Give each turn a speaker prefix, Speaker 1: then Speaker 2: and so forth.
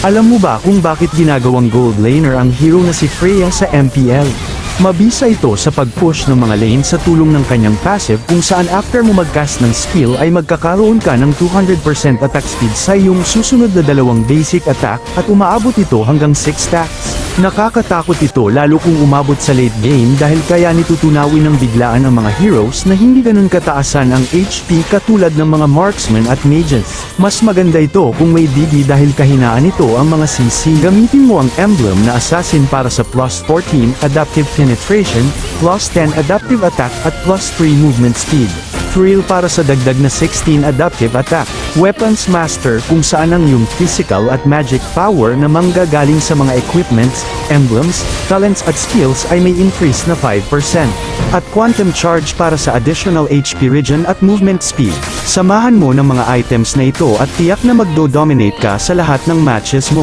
Speaker 1: Alam mo ba kung bakit ginagawang gold laner ang hero na si Freya sa MPL? Mabisa ito sa pag-push ng mga lane sa tulong ng kanyang passive kung saan after mo mag-cast ng skill ay magkakaroon ka ng 200% attack speed sa iyong susunod na dalawang basic attack at umaabot ito hanggang 6 stacks. Nakakatakot ito lalo kung umabot sa late game dahil kaya nitutunawin ng biglaan ang mga heroes na hindi ganun kataasan ang HP katulad ng mga marksmen at mages. Mas maganda ito kung may DD dahil kahinaan nito ang mga CC. Gamitin mo ang emblem na assassin para sa plus 14 adaptive penetration, plus 10 adaptive attack at plus 3 movement speed. Thrill para sa dagdag na 16 adaptive attack. Weapons Master kung saan ang iyong physical at magic power na manggagaling sa mga equipments, emblems, talents at skills ay may increase na 5%. At Quantum Charge para sa additional HP regen at movement speed. Samahan mo ng mga items na ito at tiyak na magdo-dominate ka sa lahat ng matches mo.